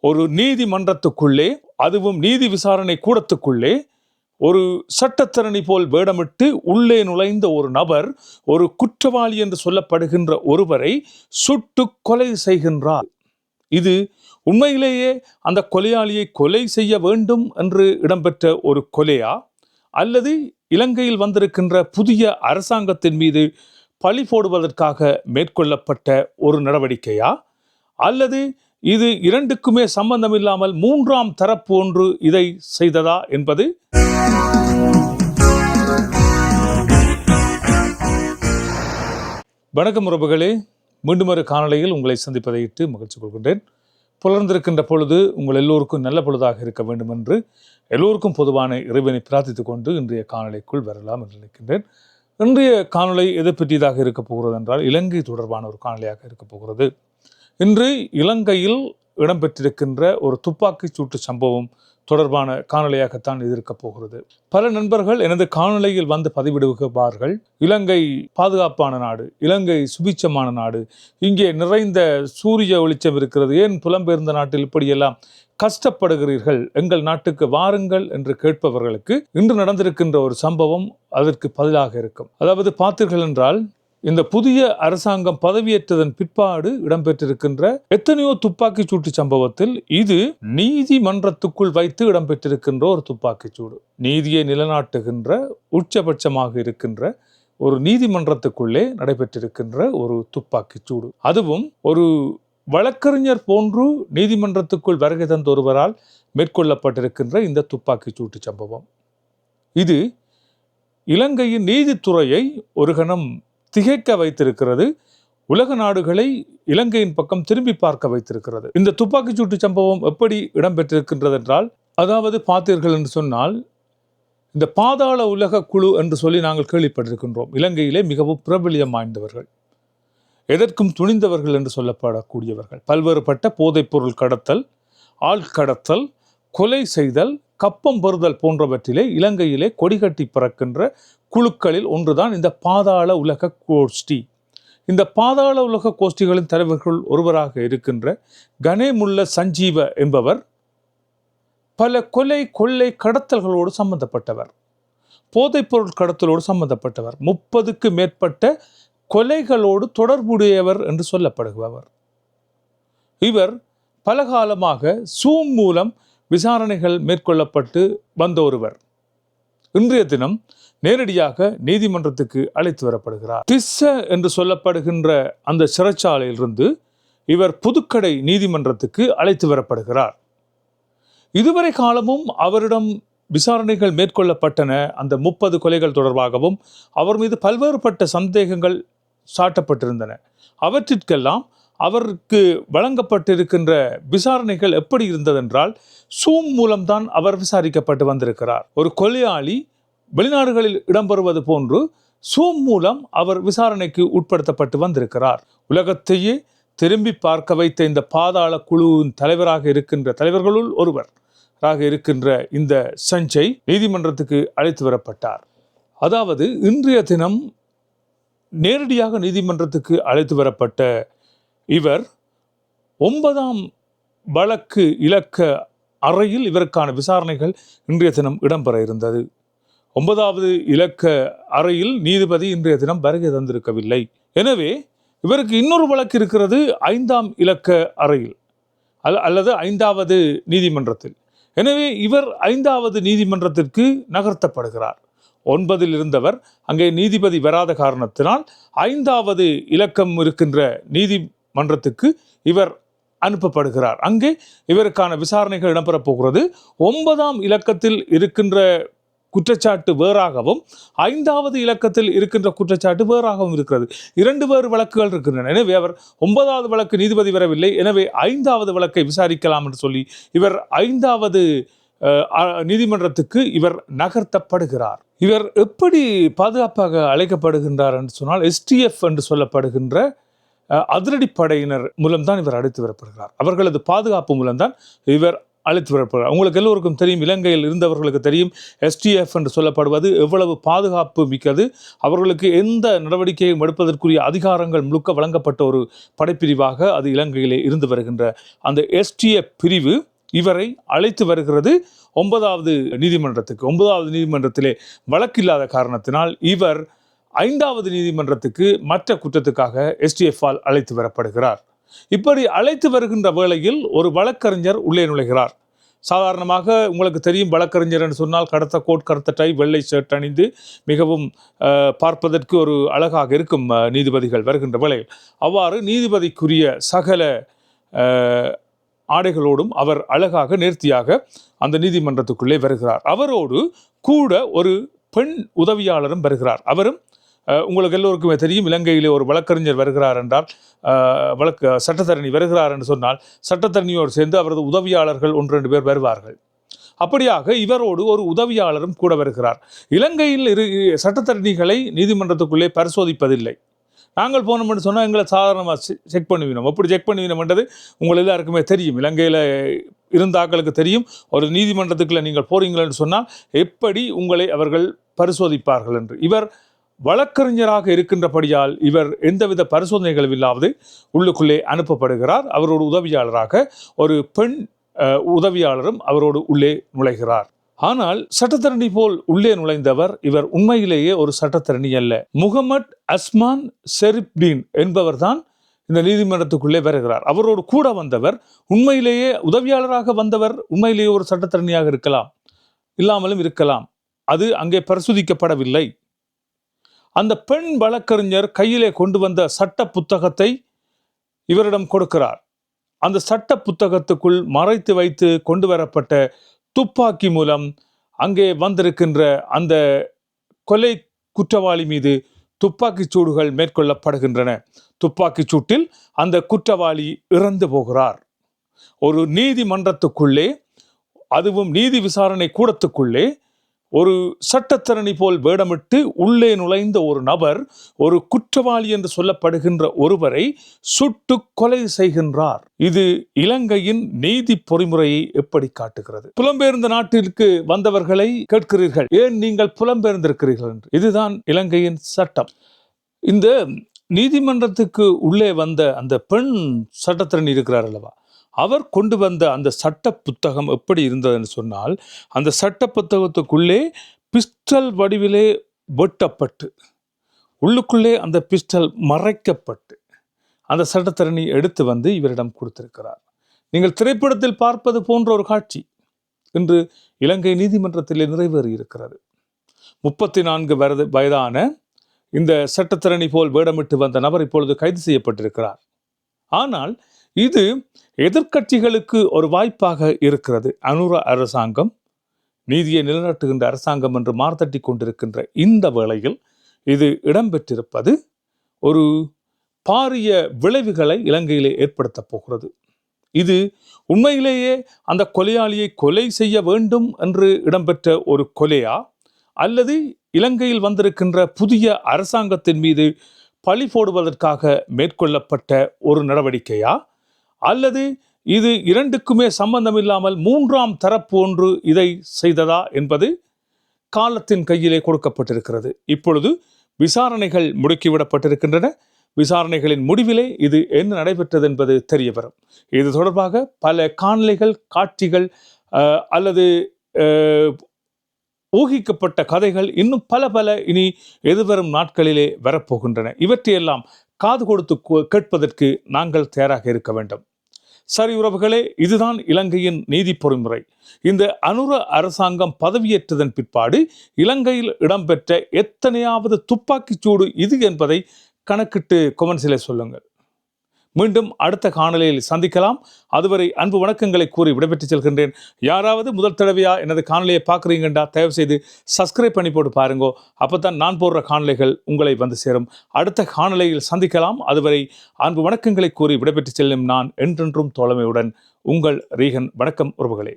ஒரு நீதிமன்றத்துக்குள்ளே அதுவும் நீதி விசாரணை கூடத்துக்குள்ளே ஒரு சட்டத்தரணி போல் வேடமிட்டு உள்ளே நுழைந்த ஒரு நபர் ஒரு குற்றவாளி என்று சொல்லப்படுகின்ற ஒருவரை சுட்டு கொலை செய்கின்றார். இது உண்மையிலேயே அந்த கொலையாளியை கொலை செய்ய வேண்டும் என்று இடம்பெற்ற ஒரு கொலையா? அல்லது இலங்கையில் வந்திருக்கின்ற புதிய அரசாங்கத்தின் மீது பழி போடுவதற்காக மேற்கொள்ளப்பட்ட ஒரு நடவடிக்கையா? அல்லது இது இரண்டுக்குமே சம்பந்தமில்லாமல் மூன்றாம் தரப்பு ஒன்று இதை செய்ததா என்பது வணக்கம் உறவுகளே. மீண்டும் ஒரு காணொலியில் உங்களை சந்திப்பதை இட்டு மகிழ்ச்சி கொள்கின்றேன். புலர்ந்திருக்கின்ற பொழுது உங்கள் எல்லோருக்கும் நல்ல பொழுதாக இருக்க வேண்டும் என்று எல்லோருக்கும் பொதுவான இறைவனை பிரார்த்தித்துக் கொண்டு இன்றைய காணொலிக்குள் வரலாம் என்று நினைக்கின்றேன். இன்றைய காணொலி எதை பற்றியதாக இருக்க போகிறது என்றால் இலங்கை தொடர்பான ஒரு காணொலியாக இருக்க போகிறது. இன்று இலங்கையில் இடம்பெற்றிருக்கின்ற ஒரு துப்பாக்கிச் சூட்டு சம்பவம் தொடர்பான காணொலியாகத்தான் இது இருக்கப் போகிறது. பல நண்பர்கள் எனது காணொலியில் வந்து பதிவிடுவார்கள் இலங்கை பாதுகாப்பான நாடு இலங்கை சுபிச்சமான நாடு இங்கே நிறைந்த சூரிய வெளிச்சம் இருக்கிறது. ஏன் புலம்பெயர்ந்த நாட்டில் இப்படியெல்லாம் கஷ்டப்படுகிறீர்கள்? எங்கள் நாட்டுக்கு வாருங்கள் என்று கேட்பவர்களுக்கு இன்று நடந்திருக்கின்ற ஒரு சம்பவம் அதற்கு பதிலாக இருக்கும். அதாவது பார்த்தீர்கள் என்றால் இந்த புதிய அரசாங்கம் பதவியேற்றதன் பிற்பாடு இடம்பெற்றிருக்கின்ற எத்தனையோ துப்பாக்கிச் சூட்டு சம்பவத்தில் இது நீதிமன்றத்துக்குள் வைத்து இடம்பெற்றிருக்கின்ற ஒரு துப்பாக்கிச் சூடு. நீதியை நிலநாட்டுகின்ற உச்சபட்சமாக இருக்கின்ற ஒரு நீதிமன்றத்துக்குள்ளே நடைபெற்றிருக்கின்ற ஒரு துப்பாக்கிச் சூடு. அதுவும் ஒரு வழக்கறிஞர் போன்று நீதிமன்றத்துக்குள் வருகை தந்த ஒருவரால் மேற்கொள்ளப்பட்டிருக்கின்ற இந்த துப்பாக்கிச் சூட்டு சம்பவம். இது இலங்கையின் நீதித்துறையை ஒரு கணம் திகைக்க வைத்திருக்கிறது. உலக நாடுகளை இலங்கையின் பக்கம் திரும்பி பார்க்க வைத்திருக்கிறது. இந்த துப்பாக்கிச்சூட்டு சம்பவம் எப்படி இடம்பெற்றிருக்கின்றது என்றால் அதாவது பார்த்தீர்கள் என்று சொன்னால் இந்த பாதாள உலக குழு என்று சொல்லி நாங்கள் கேள்விப்பட்டிருக்கின்றோம். இலங்கையிலே மிகவும் பிரபலியம் வாய்ந்தவர்கள். எதற்கும் துணிந்தவர்கள் என்று சொல்லப்படக்கூடியவர்கள். பல்வேறுபட்ட போதைப்பொருள் கடத்தல் ஆள் கடத்தல் கொலை செய்தல் கப்பம் பெறுதல் போன்றவற்றிலே இலங்கையிலே கொடிகட்டி பறக்கின்ற குழுக்களில் ஒன்றுதான் இந்த பாதாள உலக கோஷ்டி. இந்த பாதாள உலக கோஷ்டிகளின் தலைவர்கள் ஒருவராக இருக்கின்ற கணேமுல்ல சஞ்சீவ என்பவர் பல கொலை கொள்ளை கடத்தல்களோடு சம்பந்தப்பட்டவர். போதைப்பொருள் கடத்தலோடு சம்பந்தப்பட்டவர். முப்பதுக்கு மேற்பட்ட கொலைகளோடு தொடர்புடையவர் என்று சொல்லப்படுபவர். இவர் பலகாலமாக சூம் மூலம் விசாரணைகள் மேற்கொள்ளப்பட்டு வந்த ஒருவர். இன்றைய தினம் நேரடியாக நீதிமன்றத்துக்கு அழைத்து வரப்படுகிறார். திஸ்ஸ என்று சொல்லப்படுகின்ற அந்த சிறைச்சாலையிலிருந்து இவர் புதுக்கடை நீதிமன்றத்துக்கு அழைத்து வரப்படுகிறார். இதுவரை காலமும் அவரிடம் விசாரணைகள் மேற்கொள்ளப்பட்டன. அந்த முப்பது கொலைகள் தொடர்பாகவும் அவர் மீது பல்வேறுபட்ட சந்தேகங்கள் சாட்டப்பட்டிருந்தன. அவற்றிற்கெல்லாம் அவருக்கு வழங்கப்பட்டிருக்கின்ற விசாரணைகள் எப்படி இருந்ததென்றால் சூம் மூலம்தான் அவர் விசாரிக்கப்பட்டு வந்திருக்கிறார். ஒரு கொலையாளி வெளிநாடுகளில் இடம்பெறுவது போன்று சூம் மூலம் அவர் விசாரணைக்கு உட்படுத்தப்பட்டு வந்திருக்கிறார். உலகத்தையே திரும்பி பார்க்க வைத்த இந்த பாதாள குழுவின் தலைவராக இருக்கின்ற தலைவர்களுள் ஒருவர் இருக்கின்ற இந்த சஞ்சய் நீதிமன்றத்துக்கு அழைத்து வரப்பட்டார். அதாவது இன்றைய தினம் நேரடியாக நீதிமன்றத்துக்கு அழைத்து வரப்பட்ட இவர் ஒன்பதாம் வழக்கு இலக்க அறையில் இவருக்கான விசாரணைகள் இன்றைய தினம் இடம்பெற இருந்தது. ஒன்பதாவது இலக்க அறையில் நீதிபதி இன்றைய தினம் வருகை தந்திருக்கவில்லை. எனவே இவருக்கு இன்னொரு வழக்கு இருக்கிறது ஐந்தாம் இலக்க அறையில் அல் அல்லது ஐந்தாவது நீதிமன்றத்தில். எனவே இவர் ஐந்தாவது நீதிமன்றத்திற்கு நகர்த்தப்படுகிறார். ஒன்பதில் இருந்தவர் அங்கே நீதிபதி வராத காரணத்தினால் ஐந்தாவது இலக்கம் இருக்கின்ற நீதி மன்றத்துக்கு இவர் அனுப்பப்படுகிறார். அங்கே இவருக்கான விசாரணைகள் இடம்பெறப் போகிறது ஒன்பதாம் இலக்கத்தில் இருக்கின்ற குற்றச்சாட்டு வேறாகவும் ஐந்தாவது இலக்கத்தில் இருக்கின்ற குற்றச்சாட்டு வேறாகவும் இருக்கிறது. இரண்டு வேறு வழக்குகள் இருக்கின்றன. எனவே அவர் ஒன்பதாவது வழக்கு நீதிபதி வரவில்லை. எனவே ஐந்தாவது வழக்கை விசாரிக்கலாம் என்று சொல்லி இவர் ஐந்தாவது நீதிமன்றத்துக்கு இவர் நகர்த்தப்படுகிறார். இவர் எப்படி பாதுகாப்பாக அழைக்கப்படுகின்றார் என்று சொன்னால் எஸ்டிஎஃப் என்று சொல்லப்படுகின்ற அதிரடிப்படையினர் மூலம்தான் இவர் அழைத்து வரப்படுகிறார் அவர்களது பாதுகாப்பு மூலம்தான் இவர் அழைத்து வரப்படுகிறார் உங்களுக்கு எல்லோருக்கும் தெரியும் இலங்கையில் இருந்தவர்களுக்கு தெரியும் எஸ்டிஎஃப் என்று சொல்லப்படுவது எவ்வளவு பாதுகாப்பு மிக்கது. அவர்களுக்கு எந்த நடவடிக்கையும் எடுப்பதற்குரிய அதிகாரங்கள் முழுக்க வழங்கப்பட்ட ஒரு படைப்பிரிவாக அது இலங்கையிலே இருந்து வருகின்ற அந்த எஸ்டிஎஃப் பிரிவு இவரை அழைத்து வருகிறது ஒன்பதாவது நீதிமன்றத்துக்கு. ஒன்பதாவது நீதிமன்றத்திலே வழக்கில்லாத காரணத்தினால் இவர் ஐந்தாவது நீதிமன்றத்துக்கு மற்ற குற்றத்துக்காக எஸ்டிஎஃப்பால் அழைத்து வரப்படுகிறார். இப்படி அழைத்து வருகின்ற வேளையில் ஒரு வழக்கறிஞர் உள்ளே நுழைகிறார். சாதாரணமாக உங்களுக்கு தெரியும் வழக்கறிஞர் என்று சொன்னால் கடத்த கோட் கடத்த டை வெள்ளை ஷர்ட் அணிந்து மிகவும் பார்ப்பதற்கு ஒரு அழகாக இருக்கும் நீதிபதிகள் வருகின்ற வேளையில். அவ்வாறு நீதிபதிக்குரிய சகல ஆடைகளோடும் அவர் அழகாக நேர்த்தியாக அந்த நீதிமன்றத்துக்குள்ளே வருகிறார். அவரோடு கூட ஒரு பெண் உதவியாளரும் வருகிறார். அவரும் உங்களுக்கு எல்லோருக்குமே தெரியும் இலங்கையிலே ஒரு வழக்கறிஞர் வருகிறார் என்றால் வழக்கு சட்டத்தரணி வருகிறார் என்று சொன்னால் சட்டத்தரணியோடு சேர்ந்து அவரது உதவியாளர்கள் ஒன்று ரெண்டு பேர் வருவார்கள். அப்படியாக இவரோடு ஒரு உதவியாளரும் கூட வருகிறார். இலங்கையில் இரு சட்டத்தரணிகளை நீதிமன்றத்துக்குள்ளே பரிசோதிப்பதில்லை. நாங்கள் போனோம்னு சொன்னால் எங்களை சாதாரணமாக செக் பண்ணுவினோம். அப்படி செக் பண்ணுவினோம்ன்றது உங்கள் எல்லாருக்குமே தெரியும். இலங்கையில் இருந்தாக்களுக்கு தெரியும். ஒரு நீதிமன்றத்துக்குள்ளே நீங்கள் போகிறீங்களேன்னு சொன்னால் எப்படி உங்களை அவர்கள் பரிசோதிப்பார்கள் என்று. இவர் வழக்கறிஞராக இருக்கின்றபடியால் இவர் எந்தவித பரிசோதனைகளும் இல்லாது உள்ளுக்குள்ளே அனுப்பப்படுகிறார். அவரோட உதவியாளராக ஒரு பெண் உதவியாளரும் அவரோடு உள்ளே நுழைகிறார். ஆனால் சட்டத்தரணி போல் உள்ளே நுழைந்தவர் இவர் உண்மையிலேயே ஒரு சட்டத்தரணி அல்ல. முகமட் அஸ்மான் செரிப்டீன் என்பவர்தான் இந்த நீதிமன்றத்துக்குள்ளே வருகிறார். அவரோடு கூட வந்தவர் உண்மையிலேயே உதவியாளராக வந்தவர் உண்மையிலேயே ஒரு சட்டத்தரணியாக இருக்கலாம் இல்லாமலும் இருக்கலாம். அது அங்கே பரிசோதிக்கப்படவில்லை. அந்த பெண் வழக்கறிஞர் கையிலே கொண்டு வந்த சட்ட புத்தகத்தை இவரிடம் கொடுக்கிறார். அந்த சட்ட புத்தகத்துக்குள் மறைத்து வைத்து கொண்டு வரப்பட்ட துப்பாக்கி மூலம் அங்கே வந்திருக்கின்ற அந்த கொலை குற்றவாளி மீது துப்பாக்கிச் சூடுகள் மேற்கொள்ளப்படுகின்றன. துப்பாக்கிச் சூட்டில் அந்த குற்றவாளி இறந்து போகிறார். ஒரு நீதிமன்றத்துக்குள்ளே அதுவும் நீதி விசாரணை கூடத்துக்குள்ளே ஒரு சட்டத்தரணி போல் வேடமிட்டு உள்ளே நுழைந்த ஒரு நபர் ஒரு குற்றவாளி என்று சொல்லப்படுகின்ற ஒருவரை சுட்டு கொலை செய்கின்றார். இது இலங்கையின் நீதி பொறிமுறையை எப்படி காட்டுகிறது? புலம்பெயர்ந்த நாட்டிற்கு வந்தவர்களை கேட்கிறீர்கள். ஏன் நீங்கள் புலம்பெயர்ந்திருக்கிறீர்கள் என்று? இதுதான் இலங்கையின் சட்டம். இந்த நீதிமன்றத்துக்கு உள்ளே வந்த அந்த பெண் சட்டத்திறன் இருக்கிறார் அல்லவா? அவர் கொண்டு வந்த அந்த சட்ட புத்தகம் எப்படி இருந்ததுன்னு சொன்னால் அந்த சட்ட புத்தகத்துக்குள்ளே பிஸ்டல் வடிவிலே வெட்டப்பட்டு உள்ளுக்குள்ளே அந்த பிஸ்டல் மறைக்கப்பட்டு அந்த சட்டத்தரணி எடுத்து வந்து இவரிடம் கொடுத்திருக்கிறார். நீங்கள் திரைப்படத்தில் பார்ப்பது போன்ற ஒரு காட்சி இன்று இலங்கை நீதிமன்றத்திலே நிறைவேறி இருக்கிறது. முப்பத்தி நான்கு வயது வயதான இந்த சட்டத்திரணி போல் வேடமிட்டு வந்த நபர் இப்பொழுது கைது செய்யப்பட்டிருக்கிறார். ஆனால் இது எதிர்க்கட்சிகளுக்கு ஒரு வாய்ப்பாக இருக்கிறது. அனுர அரசாங்கம் நீதியை நிலைநாட்டுகின்ற அரசாங்கம் என்று மார்த்தட்டி கொண்டிருக்கின்ற இந்த வேளையில் இது இடம்பெற்றிருப்பது ஒரு பாரிய விளைவுகளை இலங்கையிலே ஏற்படுத்தப் போகிறது. இது உண்மையிலேயே அந்த கொலையாளியை கொலை செய்ய வேண்டும் என்று இடம்பெற்ற ஒரு கொலையா? அல்லது இலங்கையில் வந்திருக்கின்ற புதிய அரசாங்கத்தின் மீது பழி போடுவதற்காக மேற்கொள்ளப்பட்ட ஒரு நடவடிக்கையா? அல்லது இது இரண்டுக்குமே சம்பந்தம் இல்லாமல் மூன்றாம் தரப்பு ஒன்று இதை செய்ததா என்பது காலத்தின் கையிலே கொடுக்கப்பட்டிருக்கிறது. இப்பொழுது விசாரணைகள் முடுக்கிவிடப்பட்டிருக்கின்றன. விசாரணைகளின் முடிவிலே இது என்ன நடைபெற்றது என்பது தெரிய வரும். இது தொடர்பாக பல காணொளிகள் காட்சிகள் அல்லது ஊகிக்கப்பட்ட கதைகள் இன்னும் பல பல இனி எதிர்வரும் நாட்களிலே வரப்போகின்றன. இவற்றையெல்லாம் காது கொடுத்து கேட்பதற்கு நாங்கள் தயாராக இருக்க வேண்டும். சரி உறவுகளே இதுதான் இலங்கையின் நீதி பொறிமுறை. இந்த அனுர அரசாங்கம் பதவியேற்றதன் பிற்பாடு இலங்கையில் இடம்பெற்ற எத்தனையாவது துப்பாக்கிச்சூடு இது என்பதை கணக்கிட்டு கொமெண்ட்ஸிலே சொல்லுங்கள். மீண்டும் அடுத்த காணொலியில் சந்திக்கலாம். அதுவரை அன்பு வணக்கங்களை கூறி விடைபெற்று செல்கின்றேன். யாராவது முதல் தடவையா எனது காணொலியை பார்க்குறீங்கண்டா தயவு செய்து சப்ஸ்கிரைப் பண்ணி போட்டு பாருங்கோ. அப்போ தான் நான் போடுற காணொலிகள் உங்களை வந்து சேரும். அடுத்த காணொலியில் சந்திக்கலாம். அதுவரை அன்பு வணக்கங்களை கூறி விடைபெற்று செல்லும் நான் என்றென்றும் தோழமையுடன் உங்கள் ரீகன் வணக்கம் உறவுகளே.